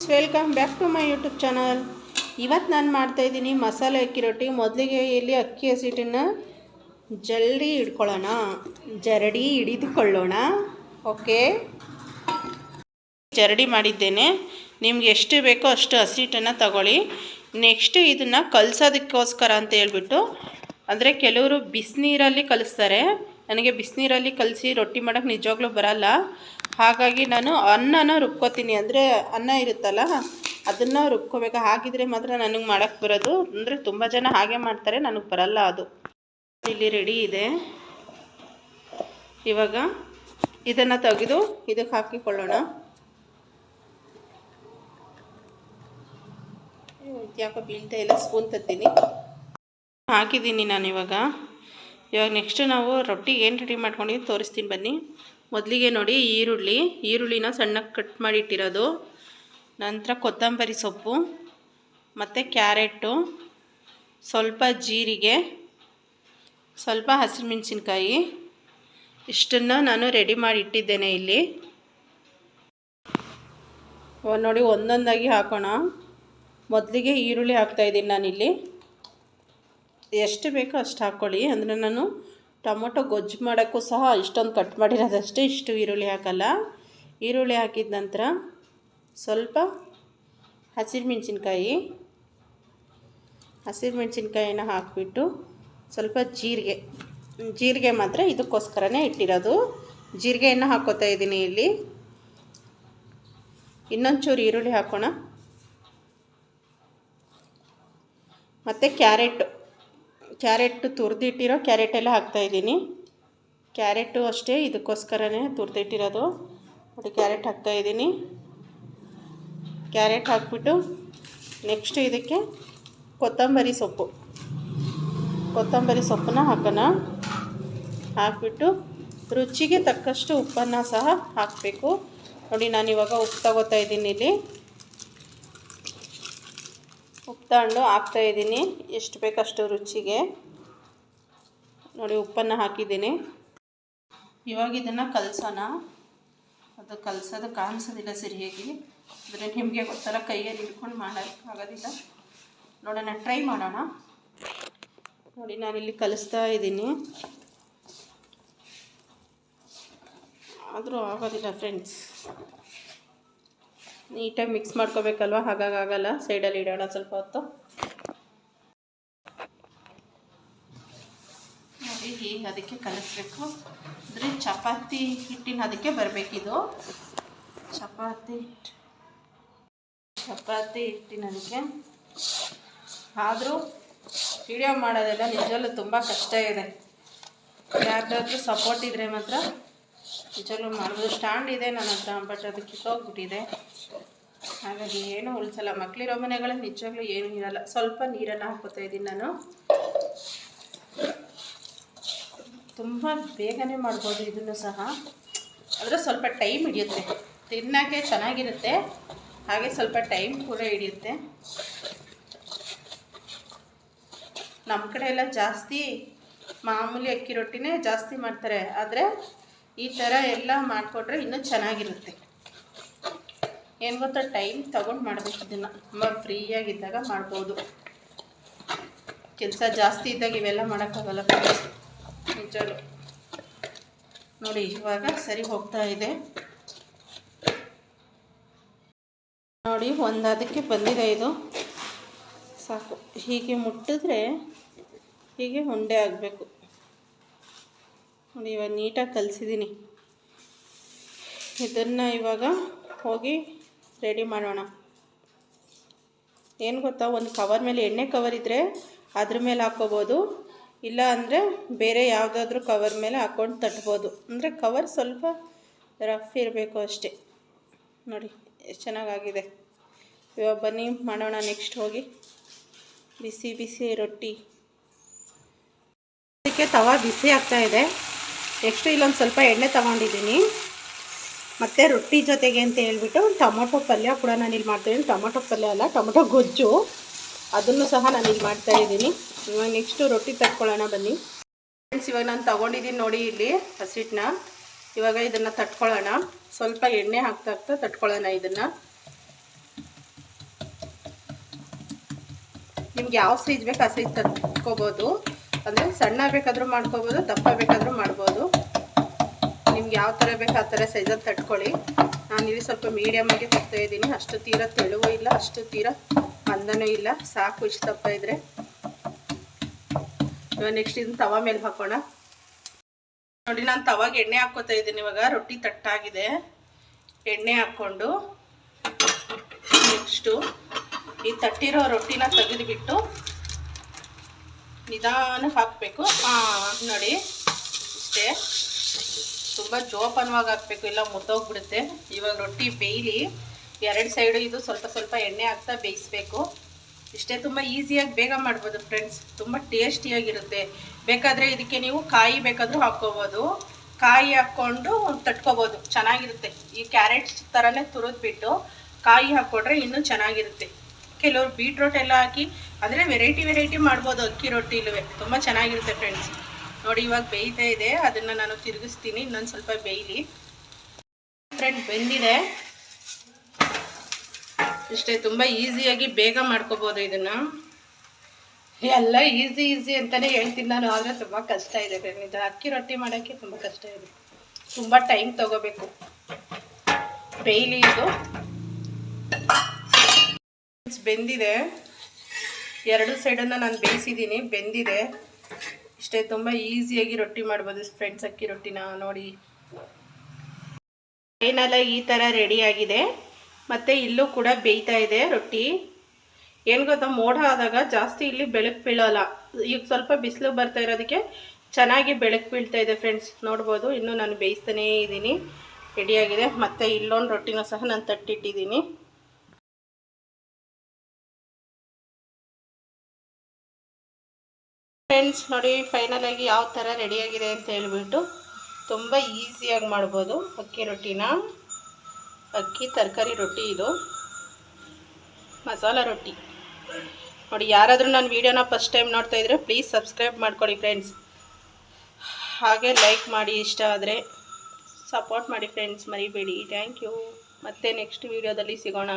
Welcome back to my YouTube channel ಇವತ್ತು ನಾನು ಮಾಡ್ತಾಯಿದ್ದೀನಿ ಮಸಾಲೆ ಅಕ್ಕಿ ರೊಟ್ಟಿ. ಮೊದಲಿಗೆ ಇಲ್ಲಿ ಅಕ್ಕಿ ಹಸಿಟ್ಟನ್ನು ಜಲ್ದಿ ಹಿಡ್ಕೊಳ್ಳೋಣ. ಜರಡಿ ಹಿಡಿದುಕೊಳ್ಳೋಣ. ಓಕೆ ಜರಡಿ ಮಾಡಿದ್ದೇನೆ. ನಿಮ್ಗೆ ಎಷ್ಟು ಬೇಕೋ ಅಷ್ಟು ಹಸಿಟ್ಟನ್ನು ತಗೊಳ್ಳಿ. ನೆಕ್ಸ್ಟ್ ಇದನ್ನು ಕಲಸೋದಕ್ಕೋಸ್ಕರ ಅಂತ ಹೇಳ್ಬಿಟ್ಟು, ಅಂದರೆ ಕೆಲವರು ಬಿಸಿನೀರಲ್ಲಿ ಕಲಿಸ್ತಾರೆ. ನನಗೆ ಬಿಸಿನೀರಲ್ಲಿ ಕಲಸಿ ರೊಟ್ಟಿ ಮಾಡೋಕ್ಕೆ ನಿಜವಾಗ್ಲೂ ಬರಲ್ಲ. ಹಾಗಾಗಿ ನಾನು ಅನ್ನನ ರುಬ್ಕೋತೀನಿ. ಅಂದರೆ ಅನ್ನ ಇರುತ್ತಲ್ಲ, ಅದನ್ನು ರುಬ್ಕೋಬೇಕು. ಹಾಗಿದ್ರೆ ಮಾತ್ರ ನನಗೆ ಮಾಡೋಕ್ಕೆ ಬರೋದು. ಅಂದರೆ ತುಂಬ ಜನ ಹಾಗೆ ಮಾಡ್ತಾರೆ, ನನಗೆ ಬರಲ್ಲ ಅದು. ಇಲ್ಲಿ ರೆಡಿ ಇದೆ. ಇವಾಗ ಇದನ್ನು ತೆಗೆದು ಇದಕ್ಕೆ ಹಾಕಿಕೊಳ್ಳೋಣ. ಯಾಕೋ ಬೀಳ್ತಾ ಇಲ್ಲ ಸ್ಪೂನ್ ತತ್ತೀನಿ. ಹಾಕಿದ್ದೀನಿ ನಾನು ಇವಾಗ ನೆಕ್ಸ್ಟ್ ನಾವು ರೊಟ್ಟಿಗೆ ಏನು ರೆಡಿ ಮಾಡ್ಕೊಂಡಿದ್ದು ತೋರಿಸ್ತೀನಿ ಬನ್ನಿ. ಮೊದಲಿಗೆ ನೋಡಿ ಈರುಳ್ಳಿ, ಈರುಳ್ಳಿನ ಸಣ್ಣಗೆ ಕಟ್ ಮಾಡಿ ಇಟ್ಟಿರೋದು. ನಂತರ ಕೊತ್ತಂಬರಿ ಸೊಪ್ಪು, ಮತ್ತು ಕ್ಯಾರೆಟು, ಸ್ವಲ್ಪ ಜೀರಿಗೆ, ಸ್ವಲ್ಪ ಹಸಿಮೆಣ್ಸಿನ್ಕಾಯಿ. ಇಷ್ಟನ್ನು ನಾನು ರೆಡಿ ಮಾಡಿ ಇಟ್ಟಿದ್ದೇನೆ ಇಲ್ಲಿ. ನೋಡಿ ಒಂದೊಂದಾಗಿ ಹಾಕೋಣ. ಮೊದಲಿಗೆ ಈರುಳ್ಳಿ ಹಾಕ್ತಾಯಿದ್ದೀನಿ ನಾನಿಲ್ಲಿ. ಎಷ್ಟು ಬೇಕೋ ಅಷ್ಟು ಹಾಕ್ಕೊಳ್ಳಿ. ಅಂದರೆ ನಾನು ಟೊಮೊಟೊ ಗೊಜ್ಜು ಮಾಡೋಕ್ಕೂ ಸಹ ಇಷ್ಟೊಂದು ಕಟ್ ಮಾಡಿರೋದಷ್ಟೇ ಇಷ್ಟು ಈರುಳ್ಳಿ ಹಾಕಲ್ಲ. ಈರುಳ್ಳಿ ಹಾಕಿದ ನಂತರ ಸ್ವಲ್ಪ ಹಸಿರು ಮೆಣಸಿನ್ಕಾಯಿ ಹಸಿರು ಮೆಣಸಿನ್ಕಾಯಿನ ಹಾಕಿಬಿಟ್ಟು ಸ್ವಲ್ಪ ಜೀರಿಗೆ ಜೀರಿಗೆ ಮಾತ್ರ ಇದಕ್ಕೋಸ್ಕರನೇ ಇಟ್ಟಿರೋದು. ಜೀರಿಗೆಯನ್ನು ಹಾಕ್ಕೋತಾ ಇದ್ದೀನಿ ಇಲ್ಲಿ. ಇನ್ನೊಂಚೂರು ಈರುಳ್ಳಿ ಹಾಕೋಣ. ಮತ್ತು ಕ್ಯಾರೆಟ್. ಕ್ಯಾರೆಟ್ ತುರಿದಿಟ್ಟಿರೋ ಕ್ಯಾರೆಟೆಲ್ಲ ಹಾಕ್ತಾಯಿದ್ದೀನಿ ಕ್ಯಾರೆಟು ಅಷ್ಟೇ, ಇದಕ್ಕೋಸ್ಕರನೇ ತುರಿದಿಟ್ಟಿರೋದು. ನೋಡಿ ಕ್ಯಾರೆಟ್ ಹಾಕ್ತಾಯಿದ್ದೀನಿ ಕ್ಯಾರೆಟ್ ಹಾಕ್ಬಿಟ್ಟು ನೆಕ್ಸ್ಟ್ ಇದಕ್ಕೆ ಕೊತ್ತಂಬರಿ ಸೊಪ್ಪು. ಕೊತ್ತಂಬರಿ ಸೊಪ್ಪನ್ನ ಹಾಕೋಣ. ಹಾಕ್ಬಿಟ್ಟು ರುಚಿಗೆ ತಕ್ಕಷ್ಟು ಉಪ್ಪನ್ನು ಸಹ ಹಾಕಬೇಕು. ನೋಡಿ ನಾನು ಇವಾಗ ಉಪ್ಪು ತಗೋತಾ ಇದ್ದೀನಿ ಇಲ್ಲಿ. ಉಪ್ಪು ತಗೊಂಡು ಹಾಕ್ತಾಯಿದ್ದೀನಿ ಎಷ್ಟು ಬೇಕಷ್ಟು ರುಚಿಗೆ. ನೋಡಿ, ಉಪ್ಪನ್ನು ಹಾಕಿದ್ದೀನಿ. ಇವಾಗ ಇದನ್ನು ಕಲಸೋಣ. ಅದು ಕಲಸೋದು ಕಾಣಿಸೋದಿಲ್ಲ ಸರಿಯಾಗಿ ಅಂದರೆ ನಿಮಗೆ ಗೊತ್ತಲ್ಲ ಕೈಯಲ್ಲಿ ಹಿಡ್ಕೊಂಡು ಮಾಡೋಕ್ಕಾಗೋದಿಲ್ಲ ನೋಡೋಣ, ಟ್ರೈ ಮಾಡೋಣ. ನೋಡಿ, ನಾನಿಲ್ಲಿ ಕಲಿಸ್ತಾ ಇದ್ದೀನಿ. ಆದರೂ ಆಗೋದಿಲ್ಲ ಫ್ರೆಂಡ್ಸ್ ನೀಟಾಗಿ ಮಿಕ್ಸ್ ಮಾಡ್ಕೋಬೇಕಲ್ವ? ಹಾಗಾಗಿ ಆಗಲ್ಲ. ಸೈಡಲ್ಲಿ ಇಡೋಣ ಸ್ವಲ್ಪ ಹೊತ್ತು. ನೋಡಿ, ಹೀಗೆ ಅದಕ್ಕೆ ಕಲಿಸ್ಬೇಕು. ಅಂದರೆ ಚಪಾತಿ ಹಿಟ್ಟಿನ ಅದಕ್ಕೆ ಬರಬೇಕಿದು. ಚಪಾತಿ ಹಿಟ್ಟು ಚಪಾತಿ ಹಿಟ್ಟಿನ ಅದಕ್ಕೆ. ಆದರೂ ವಿಡಿಯೋ ಮಾಡೋದೆಲ್ಲ ನಿಜವಲ್ಲೂ ತುಂಬ ಕಷ್ಟ ಇದೆ. ಯಾರ್ದಾದ್ರೂ ಸಪೋರ್ಟ್ ಇದ್ದರೆ ಮಾತ್ರ ನಿಜವಲ್ಲೂ ಮಾಡೋದು ಸ್ಟ್ಯಾಂಡ್ ಇದೆ ನನ್ನ ಹತ್ರ ಬಟ್ ಅದು ಕಿತ್ತೋಗ್ಬಿಟ್ಟಿದೆ ಹಾಗಾಗಿ ಏನು ಉಳಿಸಲ್ಲ. ಮಕ್ಕಳಿರೋ ಮನೆಗಳಲ್ಲಿ ನಿಜವಾಗ್ಲೂ ಏನೂ ಇರಲ್ಲ. ಸ್ವಲ್ಪ ನೀರನ್ನು ಹಾಕೋತಾ ಇದ್ದೀನಿ ನಾನು. ತುಂಬ ಬೇಗನೆ ಮಾಡ್ಬೋದು ಇದನ್ನು ಸಹ. ಆದರೆ ಸ್ವಲ್ಪ ಟೈಮ್ ಹಿಡಿಯುತ್ತೆ. ತಿನ್ನೋಕ್ಕೆ ಚೆನ್ನಾಗಿರುತ್ತೆ. ಹಾಗೆ ಸ್ವಲ್ಪ ಟೈಮ್ ಕೂಡ ಹಿಡಿಯುತ್ತೆ. ನಮ್ಮ ಕಡೆ ಎಲ್ಲ ಜಾಸ್ತಿ ಮಾಮೂಲಿ ಅಕ್ಕಿ ರೊಟ್ಟಿನೇ ಜಾಸ್ತಿ ಮಾಡ್ತಾರೆ. ಆದರೆ ಈ ಥರ ಎಲ್ಲ ಮಾಡಿಕೊಟ್ರೆ ಇನ್ನೂ ಚೆನ್ನಾಗಿರುತ್ತೆ. ಏನು ಗೊತ್ತಾ ಟೈಮ್ ತಗೊಂಡು ಮಾಡಬೇಕು ಇದನ್ನು ತುಂಬ ಫ್ರೀಯಾಗಿದ್ದಾಗ ಮಾಡ್ಬೋದು. ಕೆಲಸ ಜಾಸ್ತಿ ಇದ್ದಾಗ ಇವೆಲ್ಲ ಮಾಡೋಕ್ಕಾಗಲ್ಲ ನಿಜವೂ ನೋಡಿ, ಇವಾಗ ಸರಿ ಹೋಗ್ತಾ ಇದೆ. ನೋಡಿ ಒಂದು ಅದಕ್ಕೆ ಬಂದಿದೆ ಇದು. ಸಾಕು. ಹೀಗೆ ಮುಟ್ಟಿದ್ರೆ ಹೀಗೆ ಉಂಡೆ ಆಗಬೇಕು. ಇವಾಗ ನೀಟಾಗಿ ಕಲಿಸಿದ್ದೀನಿ ಇದನ್ನು ಇವಾಗ ಹೋಗಿ ರೆಡಿ ಮಾಡೋಣ. ಏನು ಗೊತ್ತಾ, ಒಂದು ಕವರ್ ಮೇಲೆ ಎಣ್ಣೆ ಕವರ್ ಇದ್ದರೆ ಅದ್ರ ಮೇಲೆ ಹಾಕ್ಕೋಬೋದು ಇಲ್ಲ ಅಂದರೆ ಬೇರೆ ಯಾವುದಾದ್ರೂ ಕವರ್ ಮೇಲೆ ಹಾಕ್ಕೊಂಡು ತಟ್ಬೋದು. ಅಂದರೆ ಕವರ್ ಸ್ವಲ್ಪ ರಫ್ ಇರಬೇಕು ಅಷ್ಟೇ. ನೋಡಿ ಎಷ್ಟು ಚೆನ್ನಾಗಾಗಿದೆ. ಇವಾಗ ಬನ್ನಿ, ಮಾಡೋಣ ನೆಕ್ಸ್ಟ್ ಹೋಗಿ. ಬಿಸಿ ಬಿಸಿ ರೊಟ್ಟಿ. ಅದಕ್ಕೆ ತವ ಬಿಸಿ ಆಗ್ತಾ ಇದೆ. ನೆಕ್ಸ್ಟ್ ಇಲ್ಲೊಂದು ಸ್ವಲ್ಪ ಎಣ್ಣೆ ತಗೊಂಡಿದ್ದೀನಿ. ಮತ್ತು ರೊಟ್ಟಿ ಜೊತೆಗೆ ಅಂತ ಹೇಳ್ಬಿಟ್ಟು ಟೊಮೊಟೊ ಪಲ್ಯ ಕೂಡ ನಾನು ಇಲ್ಲಿ ಮಾಡ್ತಾಯಿದ್ದೀನಿ ಟೊಮೊಟೊ ಪಲ್ಯ ಅಲ್ಲ, ಟೊಮೊಟೊ ಗೊಜ್ಜು. ಅದನ್ನು ಸಹ ನಾನು ಇಲ್ಲಿ ಮಾಡ್ತಾಯಿದ್ದೀನಿ ಇವಾಗ ನೆಕ್ಸ್ಟು ರೊಟ್ಟಿ ತಟ್ಕೊಳ್ಳೋಣ ಬನ್ನಿ. ಫ್ರೆಂಡ್ಸ್ ಇವಾಗ ನಾನು ತೊಗೊಂಡಿದ್ದೀನಿ ನೋಡಿ ಇಲ್ಲಿ ಹಸಿಟ್ಟನ್ನ ಇವಾಗ ಇದನ್ನು ತಟ್ಕೊಳ್ಳೋಣ. ಸ್ವಲ್ಪ ಎಣ್ಣೆ ಹಾಕ್ತಾ ಹಾಕ್ತಾ ತಟ್ಕೊಳ್ಳೋಣ ಇದನ್ನು. ನಿಮ್ಗೆ ಯಾವ ಸೈಜ್ ಬೇಕು ಆ ಸೈಜ್ ತಟ್ಕೋಬೋದು. ಅಂದರೆ ಸಣ್ಣ ಬೇಕಾದರೂ ಮಾಡ್ಕೋಬೋದು ದಪ್ಪ ಬೇಕಾದರೂ ಮಾಡ್ಬೋದು. ನಿಮ್ಗೆ ಯಾವ ಥರ ಬೇಕು ಆ ಥರ ಸೈಜಲ್ಲಿ ತಟ್ಕೊಳ್ಳಿ. ನಾನು ಇಲ್ಲಿ ಸ್ವಲ್ಪ ಮೀಡಿಯಮಾಗಿ ತರ್ತಾ ಇದ್ದೀನಿ. ಅಷ್ಟು ತೀರ ತೆಳುವೂ ಇಲ್ಲ, ಅಷ್ಟು ತೀರ ಮಂದನೂ ಇಲ್ಲ. ಸಾಕು ಇಷ್ಟು ದಪ್ಪ ಇದ್ದರೆ ಇವಾಗ ನೆಕ್ಸ್ಟ್ ಇದನ್ನ ತವಾ ಮೇಲೆ ಹಾಕೋಣ. ನೋಡಿ, ನಾನು ತವಾಗ ಎಣ್ಣೆ ಹಾಕ್ಕೋತಾ ಇದ್ದೀನಿ ಇವಾಗ. ರೊಟ್ಟಿ ತಟ್ಟಾಗಿದೆ. ಎಣ್ಣೆ ಹಾಕ್ಕೊಂಡು ನೆಕ್ಸ್ಟು ಈ ತಟ್ಟಿರೋ ರೊಟ್ಟಿನ ತೆಗೆದುಬಿಟ್ಟು ನಿಧಾನಕ್ಕೆ ಹಾಕಬೇಕು. ನೋಡಿ ಇಷ್ಟೇ ತುಂಬ ಜೋಪಾನವಾಗಿ ಹಾಕಬೇಕು. ಇಲ್ಲ ಮುದ್ದೋಗ್ಬಿಡುತ್ತೆ ಇವಾಗ ರೊಟ್ಟಿ ಬೇಯಲಿ ಎರಡು ಸೈಡು ಇದು ಸ್ವಲ್ಪ ಸ್ವಲ್ಪ ಎಣ್ಣೆ ಹಾಕ್ತಾ ಬೇಯಿಸ್ಬೇಕು. ಇಷ್ಟೇ ತುಂಬ ಈಸಿಯಾಗಿ ಬೇಗ ಮಾಡ್ಬೋದು ಫ್ರೆಂಡ್ಸ್. ತುಂಬ ಟೇಸ್ಟಿಯಾಗಿರುತ್ತೆ. ಬೇಕಾದರೆ ಇದಕ್ಕೆ ನೀವು ಕಾಯಿ ಬೇಕಾದರೂ ಹಾಕ್ಕೋಬೋದು. ಕಾಯಿ ಹಾಕ್ಕೊಂಡು ತಟ್ಕೋಬೋದು. ಚೆನ್ನಾಗಿರುತ್ತೆ. ಈ ಕ್ಯಾರೆಟ್ ಥರನೇ ತುರಿದ್ಬಿಟ್ಟು ಕಾಯಿ ಹಾಕ್ಕೊಂಡ್ರೆ ಇನ್ನೂ ಚೆನ್ನಾಗಿರುತ್ತೆ. ಕೆಲವರು ಬೀಟ್ರೋಟ್ ಎಲ್ಲ ಹಾಕಿ ಅಂದರೆ ವೆರೈಟಿ ವೆರೈಟಿ ಮಾಡ್ಬೋದು ಅಕ್ಕಿ ರೊಟ್ಟಿ ಇಲ್ಲವೇ ತುಂಬ ಚೆನ್ನಾಗಿರುತ್ತೆ ಫ್ರೆಂಡ್ಸ್ ನೋಡಿ, ಇವಾಗ ಬೇಯ್ತಾ ಇದೆ. ಅದನ್ನು ನಾನು ತಿರುಗಿಸ್ತೀನಿ. ಇನ್ನೊಂದು ಸ್ವಲ್ಪ ಬೇಯಲಿ. ಫ್ರೆಂಡ್ ಬೆಂದಿದೆ. ಇಷ್ಟೇ, ತುಂಬ ಈಸಿಯಾಗಿ ಬೇಗ ಮಾಡ್ಕೋಬೋದು ಇದನ್ನು. ಎಲ್ಲ ಈಸಿ ಈಸಿ ಅಂತಲೇ ಹೇಳ್ತೀನಿ ನಾನು. ಆದರೆ ತುಂಬ ಕಷ್ಟ ಇದೆ ಫ್ರೆಂಡ್ ಇದು ಅಕ್ಕಿ ರೊಟ್ಟಿ ಮಾಡೋಕ್ಕೆ ತುಂಬ ಕಷ್ಟ ಇದೆ. ತುಂಬ ಟೈಮ್ ತಗೋಬೇಕು. ಬೇಯ್ಲಿ ಇದು. ಬೆಂದಿದೆ. ಎರಡು ಸೈಡನ್ನು ನಾನು ಬೇಯಿಸಿದ್ದೀನಿ ಬೆಂದಿದೆ. ಇಷ್ಟೇ ತುಂಬ ಈಸಿಯಾಗಿ ರೊಟ್ಟಿ ಮಾಡ್ಬೋದು ಫ್ರೆಂಡ್ಸ್ ಅಕ್ಕಿ ರೊಟ್ಟಿನ ನೋಡಿ. ಏನೆಲ್ಲ ಈ ಥರ ರೆಡಿಯಾಗಿದೆ ಮತ್ತು ಇಲ್ಲೂ ಕೂಡ ಬೇಯ್ತಾ ಇದೆ ರೊಟ್ಟಿ. ಏನು ಗೊತ್ತಾ, ಮೋಡ ಆದಾಗ ಜಾಸ್ತಿ ಇಲ್ಲಿ ಬೆಳಕು ಬೀಳೋಲ್ಲ. ಈಗ ಸ್ವಲ್ಪ ಬಿಸಿಲು ಬರ್ತಾ ಇರೋದಕ್ಕೆ ಚೆನ್ನಾಗಿ ಬೆಳಕು ಬೀಳ್ತಾ ಇದೆ ಫ್ರೆಂಡ್ಸ್ ನೋಡ್ಬೋದು, ಇನ್ನೂ ನಾನು ಬೇಯಿಸ್ತಾನೇ ಇದ್ದೀನಿ ರೆಡಿಯಾಗಿದೆ ಮತ್ತು ಇಲ್ಲೊಂದು ರೊಟ್ಟಿನೂ ಸಹ ನಾನು ತಟ್ಟಿಟ್ಟಿದ್ದೀನಿ ಫ್ರೆಂಡ್ಸ್ ನೋಡಿ ಫೈನಲಾಗಿ ಯಾವ ಥರ ರೆಡಿಯಾಗಿದೆ ಅಂತ ಹೇಳ್ಬಿಟ್ಟು ತುಂಬ ಈಸಿಯಾಗಿ ಮಾಡ್ಬೋದು. ಅಕ್ಕಿ ರೊಟ್ಟಿನ. ಅಕ್ಕಿ ತರಕಾರಿ ರೊಟ್ಟಿ ಇದು. ಮಸಾಲ ರೊಟ್ಟಿ. ನೋಡಿ, ಯಾರಾದರೂ ನಾನು ವೀಡಿಯೋನ ಫಸ್ಟ್ ಟೈಮ್ ನೋಡ್ತಾ ಇದ್ದರೆ ಪ್ಲೀಸ್ ಸಬ್ಸ್ಕ್ರೈಬ್ ಮಾಡ್ಕೊಳ್ಳಿ ಫ್ರೆಂಡ್ಸ್ ಹಾಗೆ ಲೈಕ್ ಮಾಡಿ, ಇಷ್ಟ ಆದರೆ ಸಪೋರ್ಟ್ ಮಾಡಿ ಫ್ರೆಂಡ್ಸ್ ಮರಿಬೇಡಿ. ಥ್ಯಾಂಕ್ ಯು ಮತ್ತೆ ನೆಕ್ಸ್ಟ್ ವೀಡಿಯೋದಲ್ಲಿ ಸಿಗೋಣ.